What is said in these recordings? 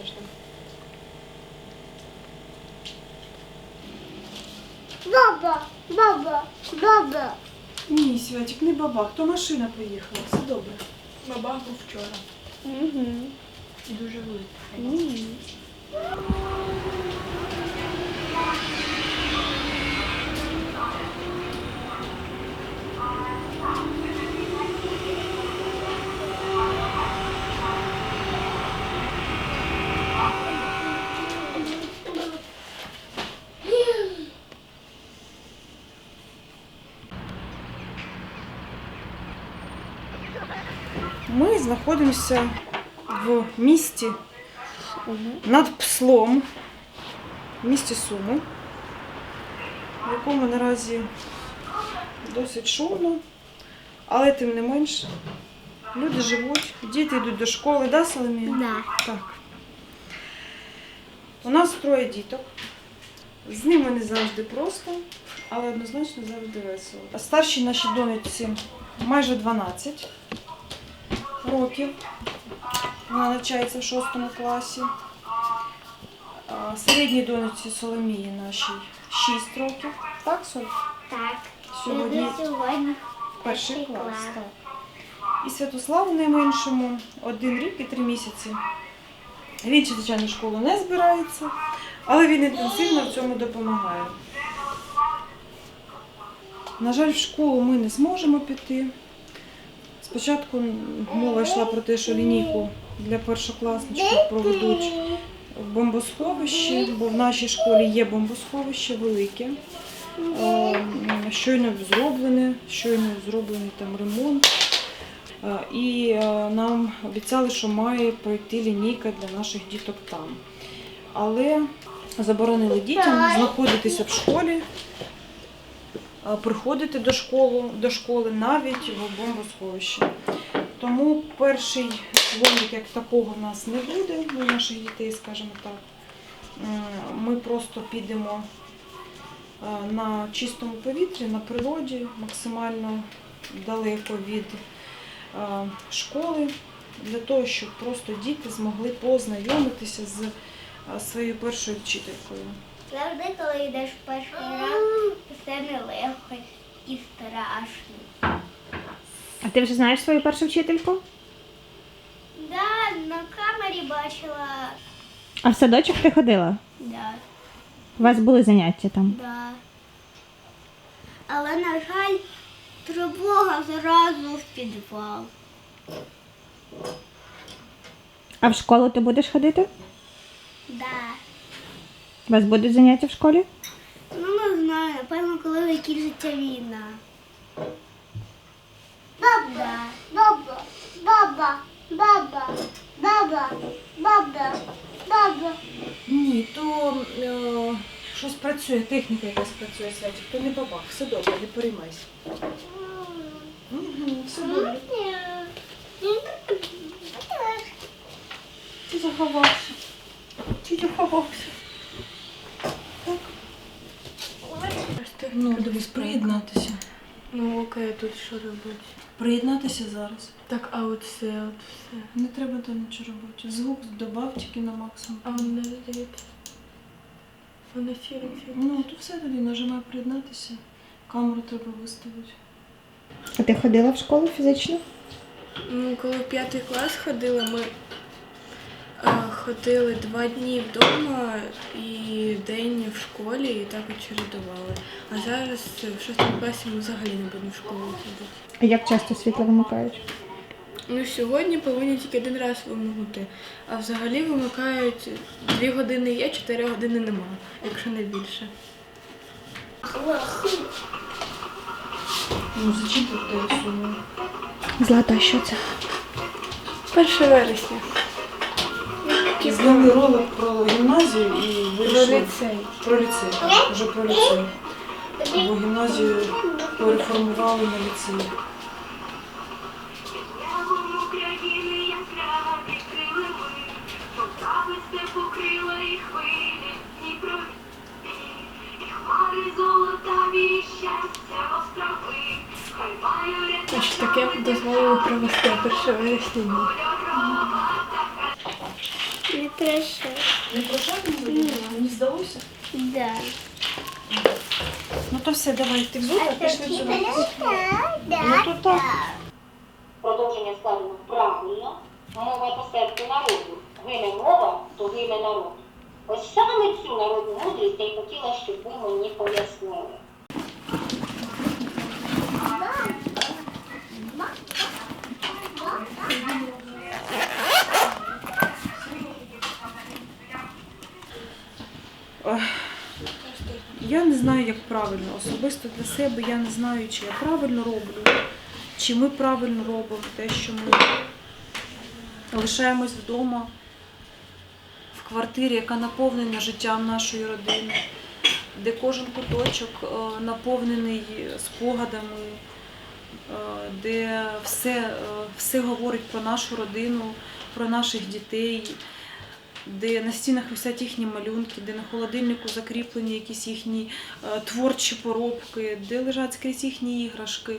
страшно. Баба, баба, баба. Ні, Святик, не бабах, то машина поїхала, все добре. Бабах був вчора. Угу. І дуже великий. Ми знаходимося в місті над Пслом, в місті Суми, в якому наразі досить шумно, але тим не менш люди живуть, діти йдуть до школи, да, Соломія? Да. Так. У нас троє діток. З ними не завжди просто, але однозначно завжди весело. А Старшій нашій донечці майже 12 років. Вона навчається в 6 класі. Середній донечці Соломії нашій 6 років. Так, Соль? Так. Сьогодні сьогодні. перший клас. клас. Так. І Святославу найменшому один рік і три місяці. Він, звичайно, школу не збирається, але він інтенсивно в цьому допомагає. На жаль, в школу ми не зможемо піти. Спочатку мова йшла про те, що лінійку для першокласничків проведуть в бомбосховищі, бо в нашій школі є бомбосховище велике. Е, Щойно зроблене, щойно зроблений там ремонт. Е, І е, нам обіцяли, що має пройти лінійка для наших діток там. Але заборонили дітям знаходитися в школі, приходити до школи, до школи навіть в бомбосховищі. Тому перший дзвоник як такого в нас не буде, у наших дітей, скажімо так. Ми просто підемо е, на чистому повітрі, на природі, максимально далеко від е, школи, для того, щоб просто діти змогли познайомитися з е, своєю першою вчителькою. Завжди, коли йдеш в перший раз, все нелегко і страшно. А ти вже знаєш свою першу вчительку? Да, на камері бачила. А в садочок ти ходила? Да, У вас були заняття там? да. Але, на жаль, тривога зразу в підвал. А в школу ти будеш ходити? У вас будуть заняття в школі? Ну, не знаю, напевно, коли закінчиться війна. Баба, баба, баба, баба, баба, баба, баба. Ні, то е, щось працює, техніка якась працює, Святик, то не бабах, все добре, не переймайся. Угу, все добре. Ти заховався. Ти заховався. Ну, дивись, приєднатися. Ну окей, тут що робити? Приєднатися зараз. Так, а от все, от все. Не треба там нічого робити. Звук добав тільки на максимум. А он не здається. Вона сіра Ну, то все тоді нажимай приєднатися. Камеру треба виставити. А ти ходила в школу фізично? Ну, коли в п'ятий клас ходили, ми ходили два дні вдома і день в школі, і так от чередували. А зараз в шостому класі ми взагалі не будемо в школу ходити. А як часто світло вимикають? Ну, сьогодні повинні тільки один раз вимикнути, а взагалі вимикають дві години є, чотири години нема, якщо не більше. Ну, зачем сумою? Злата, що це? 1 вересня. Зняли ролик про гімназію і Про вирішили про ліцей. Вже про ліцей. Бо гімназію переформували на ліцей. Ягом України яскраво відкрили ми, Полтави Хорошо. Не прощаємо? Мені здалося? Да. Ну то все, давай, ти взута, пішли. Да. Ну то так. Продовження складено правильно. Мова по серцю народу. Гине мова, то гине народ. Ось саме цю народну мудрість я й хотіла, щоб ви мені пояснили. Я не знаю, як правильно. Особисто для себе я не знаю, чи я правильно роблю, чи ми правильно робимо те, що ми лишаємось вдома в квартирі, яка наповнена життям нашої родини, де кожен куточок е, наповнений спогадами, е, де все, е, все говорить про нашу родину, про наших дітей де на стінах висять їхні малюнки, де на холодильнику закріплені якісь їхні е, творчі поробки, де лежать скрізь їхні іграшки,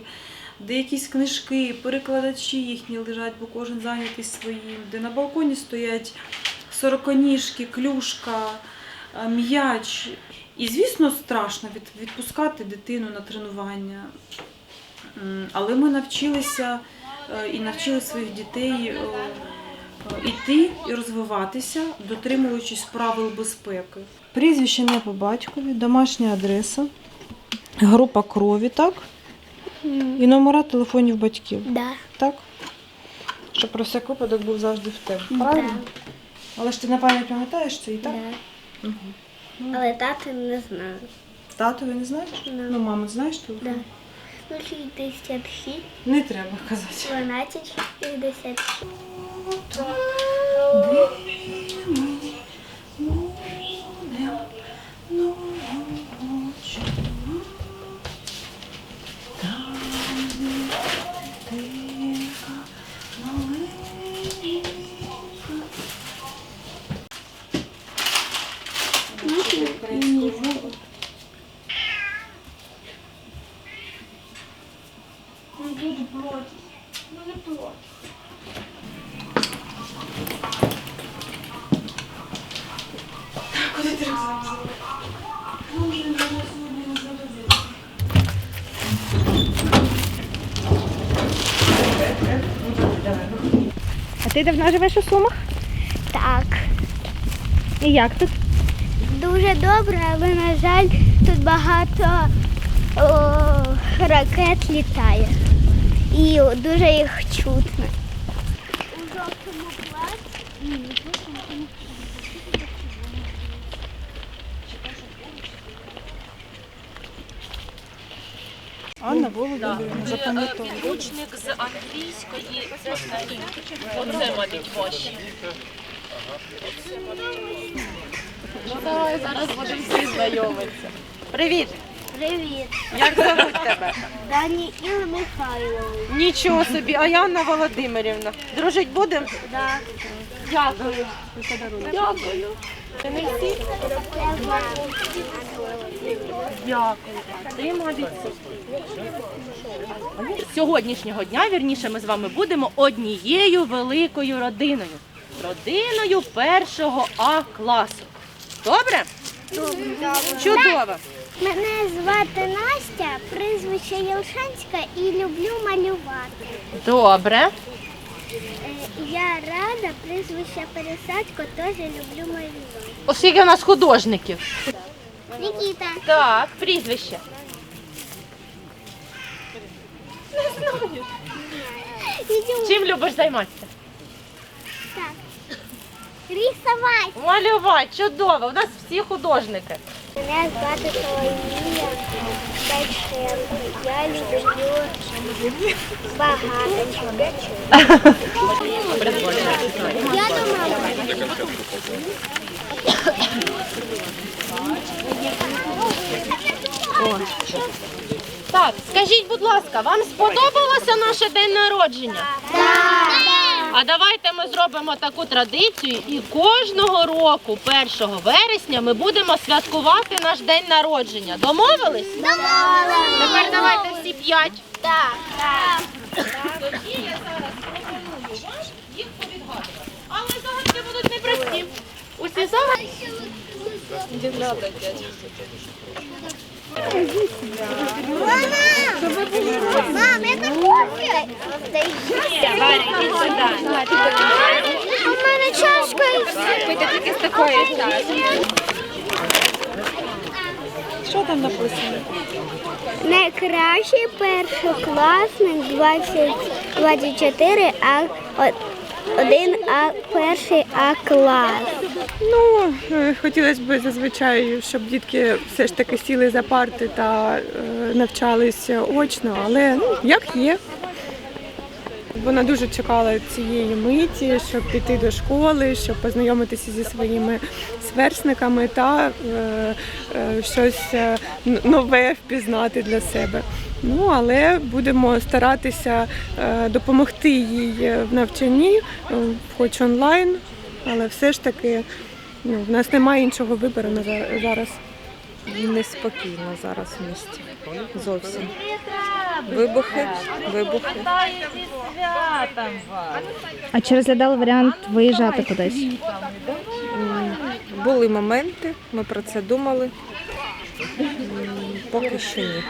де якісь книжки, перекладачі їхні лежать, бо кожен зайнятий своїм, де на балконі стоять сороконіжки, клюшка, е, м'яч. І, звісно, страшно відпускати дитину на тренування. Але ми навчилися е, і навчили своїх дітей іти і розвиватися, дотримуючись правил безпеки. Прізвище не по батькові, домашня адреса, група крові, так? І номера телефонів батьків. Да. Так? Щоб про всяк випадок був завжди в тебе. Правильно? Але ж ти на пам'ять пам'ятаєш це і так? Да. Мгм. Але тати не знаю. Татові не знаєш? Да. Ну, мама, знаєш телефон? Да. 066, Не треба казати. 12, Deus. А ти давно живеш у Сумах? Так. І як тут? Дуже добре, але, на жаль, тут багато о, ракет літає. І дуже їх чутно. У жовтому платі. Анна Володимирівна, запам'ятовує. Підручник з англійської це сторінки. Оце мабуть ваші. Ну давай зараз будемо всі знайомитися. Привіт! Привіт. Як зовуть тебе? Даніїл Михайлович. Нічого собі, а я Анна Володимирівна. Дружить будемо? Да. Дякую. Дякую. Це не всі? Дякую. Ти молодець. З Сьогоднішнього дня, вірніше, ми з вами будемо однією великою родиною. Родиною першого А класу. Добре? Чудово. Мене звати Настя, прізвище Єлшанська і люблю малювати. Добре. Е, Я рада, прізвище Пересадко, теж люблю малювати. Оскільки у нас художників. Нікіта. Так, прізвище. Ідю. Чим любиш займатися? Так. Рисувати. Малювати, чудово. У нас всі художники. Мене звати Соломія. Я люблю багато чого. Я до мами. Так, скажіть, будь ласка, вам сподобалося наше день народження? А давайте ми зробимо таку традицію і кожного року, 1 вересня, ми будемо святкувати наш день народження. Домовились? Тепер давайте всі п'ять. Так, так. Тоді я зараз пропоную вам їх повідгадувати. Але загадки будуть непрості. Мам, я так хочу. У мене чашка і все. Що там написано? Найкращий першокласник 2024, а о- один А перший А клас. Ну, е, хотілося б зазвичай, щоб дітки все ж таки сіли за парти та е, навчалися очно, але ну, як є. Вона дуже чекала цієї миті, щоб піти до школи, щоб познайомитися зі своїми сверстниками та е, е, щось е, нове впізнати для себе. Ну, але будемо старатися е, допомогти їй в навчанні, хоч онлайн, але все ж таки ну, в нас немає іншого вибору на за- зараз. Неспокійно зараз в місті. Зовсім. Вибухи, вибухи. А чи розглядали варіант виїжджати кудись? Були моменти, ми про це думали. Поки що ні.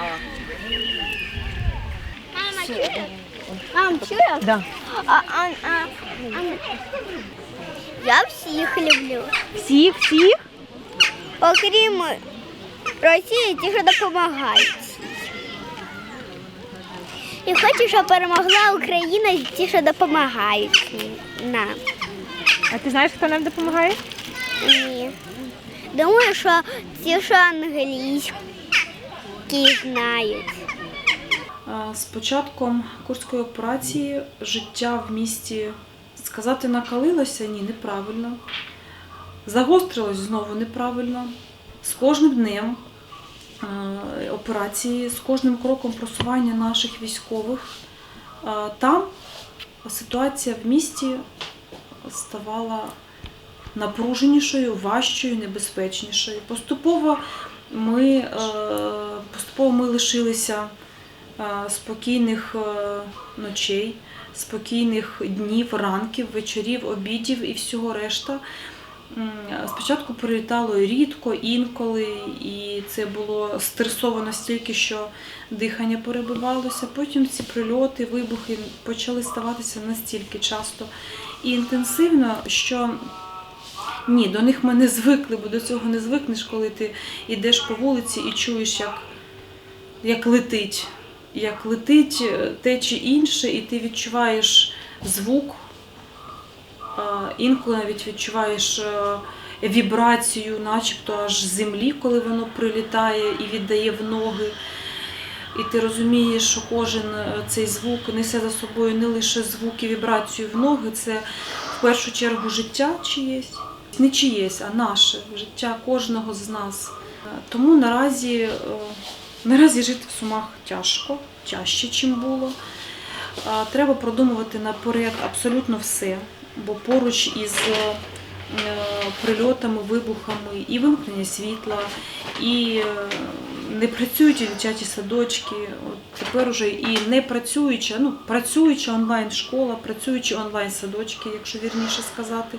Мама, чуєш? Мам, чуєш? Да. Я всіх люблю. Всіх, всіх? Окрім Росії, ті, що допомагають. І хочу, щоб перемогла Україна, ті, що допомагають нам. А ти знаєш, хто нам допомагає? Ні. Думаю, що ті, що англійські знають. З початком курської операції життя в місті сказати накалилося, ні, неправильно. Загострилось знову неправильно. З кожним днем е, операції, з кожним кроком просування наших військових, е, там ситуація в місті ставала напруженішою, важчою, небезпечнішою. Поступово ми, е, поступово ми лишилися спокійних е, ночей, спокійних днів, ранків, вечорів, обідів і всього решта. Спочатку прилітало рідко, інколи, і це було стресово настільки, що дихання перебивалося. Потім ці прильоти, вибухи почали ставатися настільки часто і інтенсивно, що ні, до них ми не звикли, бо до цього не звикнеш, коли ти йдеш по вулиці і чуєш, як, як летить. Як летить е, те чи інше, і ти відчуваєш звук, інколи навіть відчуваєш е, вібрацію, начебто аж землі, коли воно прилітає і віддає в ноги. І ти розумієш, що кожен е, цей звук несе за собою не лише звук і вібрацію в ноги, це в першу чергу життя чиєсь, не чиєсь, а наше життя кожного з нас. Тому наразі, наразі жити в Сумах тяжко, тяжче, чим було. Треба продумувати наперед абсолютно все, бо поруч із е, прильотами, вибухами і вимкнення світла, і е, не працюють і дитячі садочки. От тепер уже і не працююча, ну працююча онлайн-школа, працюючі онлайн-садочки, якщо вірніше сказати.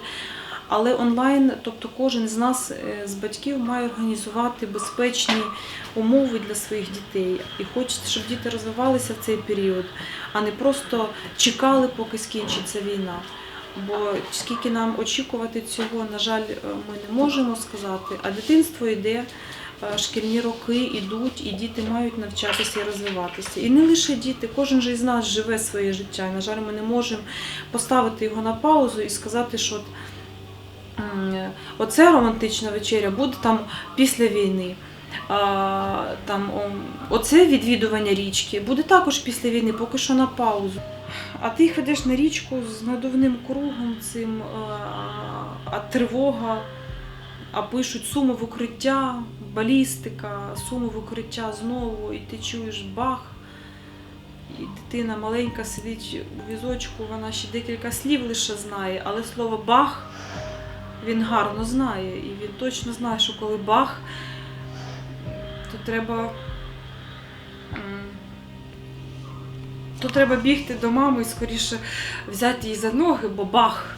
Але онлайн, тобто кожен з нас, е, з батьків, має організувати безпечні умови для своїх дітей. І хочеться, щоб діти розвивалися в цей період, а не просто чекали, поки скінчиться війна. Бо скільки нам очікувати цього, на жаль, е, ми не можемо сказати. А дитинство йде, е, шкільні роки йдуть, і діти мають навчатися і розвиватися. І не лише діти, кожен же із нас живе своє життя. На жаль, ми не можемо поставити його на паузу і сказати, що оце романтична вечеря буде там після війни. А, там, оце відвідування річки буде також після війни, поки що на паузу. А ти ходиш на річку з надувним кругом цим, а, а тривога, а пишуть суми в укриття, балістика, суми в укриття знову, і ти чуєш бах. І дитина маленька сидить у візочку, вона ще декілька слів лише знає, але слово бах він гарно знає. І він точно знає, що коли бах, то треба. То треба бігти до мами і скоріше взяти її за ноги, бо бах.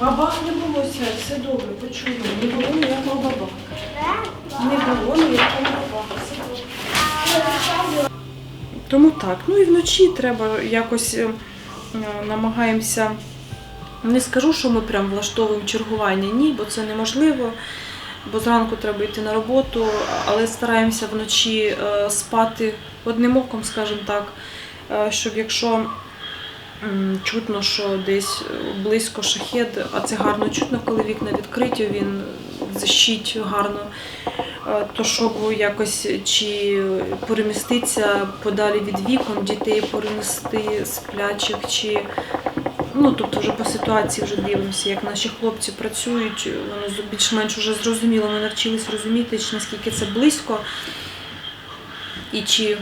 Бабах не було свят, все добре, почули. Не було ніякого бабаха. Не було ніякого бабаха, все добре. Тому так. Ну і вночі треба якось е, намагаємося. Не скажу, що ми прям влаштовуємо чергування, ні, бо це неможливо. Бо зранку треба йти на роботу, але стараємося вночі е, спати одним оком, скажімо так, е, щоб якщо чутно, що десь близько шахет, а це гарно чутно, коли вікна відкриті, він защить гарно, е, то щоб якось чи переміститися подалі від вікон, дітей перенести сплячих, чи Ну, тобто вже по ситуації вже дивимося, як наші хлопці працюють, вони з- більш-менш вже зрозуміло, ми навчились розуміти, наскільки це близько, і чи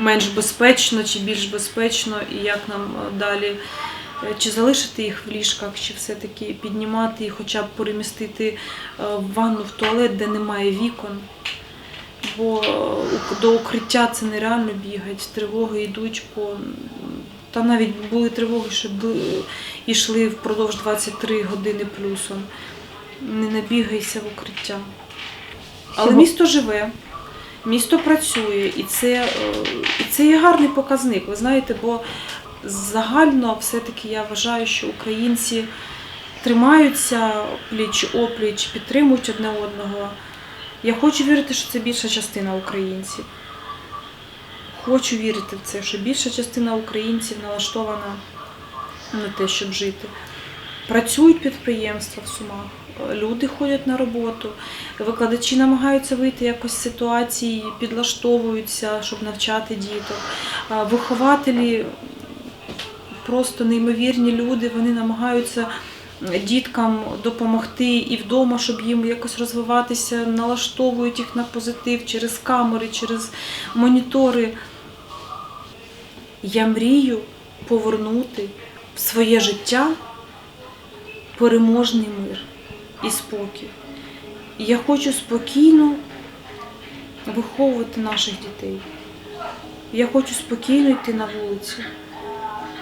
менш безпечно, чи більш безпечно, і як нам е, далі, е, чи залишити їх в ліжках, чи все-таки піднімати і хоча б перемістити е, в ванну, в туалет, де немає вікон. Бо до укриття це нереально бігати, тривоги йдуть по там навіть були тривоги, що йшли впродовж 23 години плюсом. Не набігайся в укриття. Але місто живе, місто працює, і це, е, і це є гарний показник. Ви знаєте, бо загально все-таки я вважаю, що українці тримаються пліч опліч, підтримують одне одного. Я хочу вірити, що це більша частина українців. Хочу вірити в це, що більша частина українців налаштована на те, щоб жити. Працюють підприємства в Сумах, люди ходять на роботу, викладачі намагаються вийти якось з ситуації, підлаштовуються, щоб навчати діток. Вихователі просто неймовірні люди, вони намагаються діткам допомогти і вдома, щоб їм якось розвиватися, налаштовують їх на позитив через камери, через монітори. Я мрію повернути в своє життя переможний мир і спокій. І я хочу спокійно виховувати наших дітей. Я хочу спокійно йти на вулицю.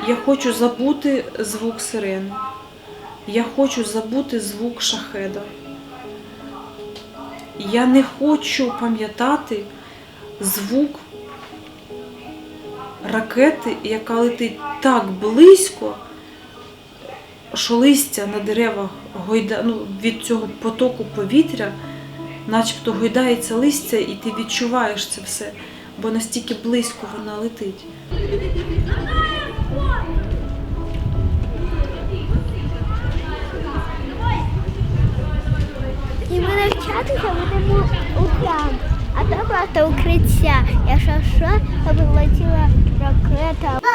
Я хочу забути звук сирени. Я хочу забути звук шахеда. Я не хочу пам'ятати звук ракети, яка летить так близько, що листя на деревах гойда, ну, від цього потоку повітря, начебто гойдається листя, і ти відчуваєш це все, бо настільки близько вона летить. І ми навчатися будемо там. А то просто укриття. Якщо що, то прилетіла ракета.